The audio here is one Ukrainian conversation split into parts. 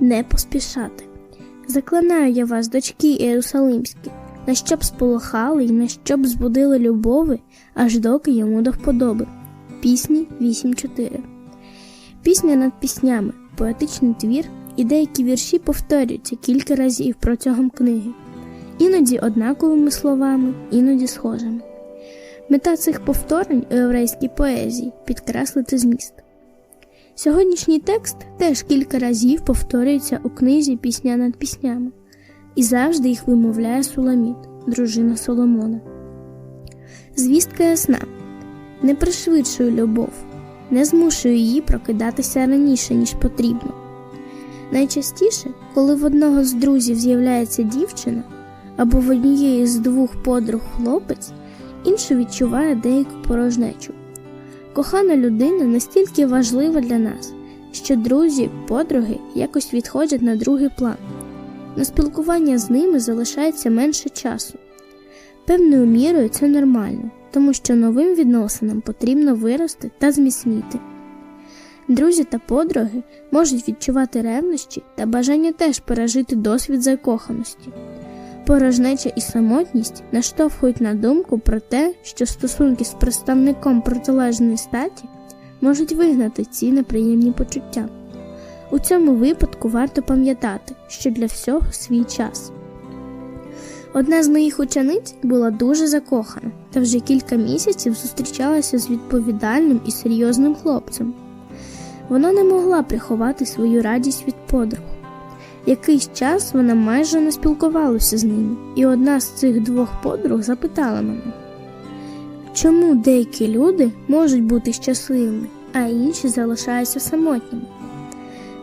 не поспішати. Заклинаю я вас, дочки Єрусалимські, на щоб сполохали і на щоб збудили любови, аж доки йому до вподоби. Пісні 8.4 Пісня над піснями, поетичний твір, і деякі вірші повторюються кілька разів протягом книги, іноді однаковими словами, іноді схожими. Мета цих повторень у єврейській поезії підкреслити зміст. Сьогоднішній текст теж кілька разів повторюється у книзі Пісня над піснями, і завжди їх вимовляє Суламіт, дружина Соломона. Звістка ясна не пришвидшує любов, не змушує її прокидатися раніше, ніж потрібно. Найчастіше, коли в одного з друзів з'являється дівчина або в однієї з двох подруг хлопець, інший відчуває деяку порожнечу. Кохана людина настільки важлива для нас, що друзі, подруги якось відходять на другий план. На спілкування з ними залишається менше часу. Певною мірою це нормально, тому що новим відносинам потрібно вирости та зміцніти. Друзі та подруги можуть відчувати ревнощі та бажання теж пережити досвід закоханості. Порожнеча і самотність наштовхують на думку про те, що стосунки з представником протилежної статі можуть вигнати ці неприємні почуття. У цьому випадку варто пам'ятати, що для всього свій час. Одна з моїх учениць була дуже закохана та вже кілька місяців зустрічалася з відповідальним і серйозним хлопцем. Вона не могла приховати свою радість від подруг. Якийсь час вона майже не спілкувалася з ними, і одна з цих двох подруг запитала мене, чому деякі люди можуть бути щасливими, а інші залишаються самотніми.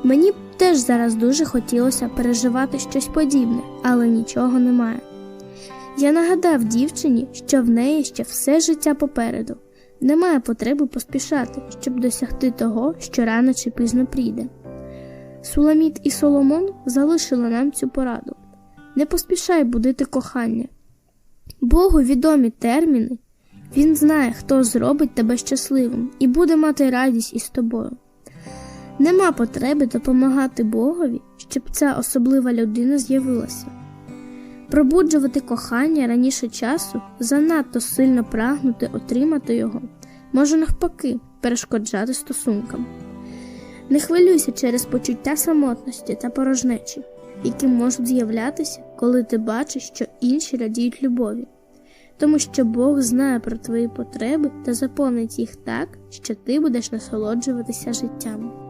Мені теж зараз дуже хотілося переживати щось подібне, але нічого немає. Я нагадав дівчині, що в неї ще все життя попереду, немає потреби поспішати, щоб досягти того, що рано чи пізно прийде. Суламіт і Соломон залишили нам цю пораду не поспішай будити кохання. Богу відомі терміни, Він знає, хто зробить тебе щасливим і буде мати радість із тобою. Нема потреби допомагати Богові, щоб ця особлива людина з'явилася. Пробуджувати кохання раніше часу, занадто сильно прагнути отримати його, може навпаки перешкоджати стосункам. Не хвилюйся через почуття самотності та порожнечі, які можуть з'являтися, коли ти бачиш, що інші радіють любові, тому що Бог знає про твої потреби та заповнить їх так, що ти будеш насолоджуватися життям.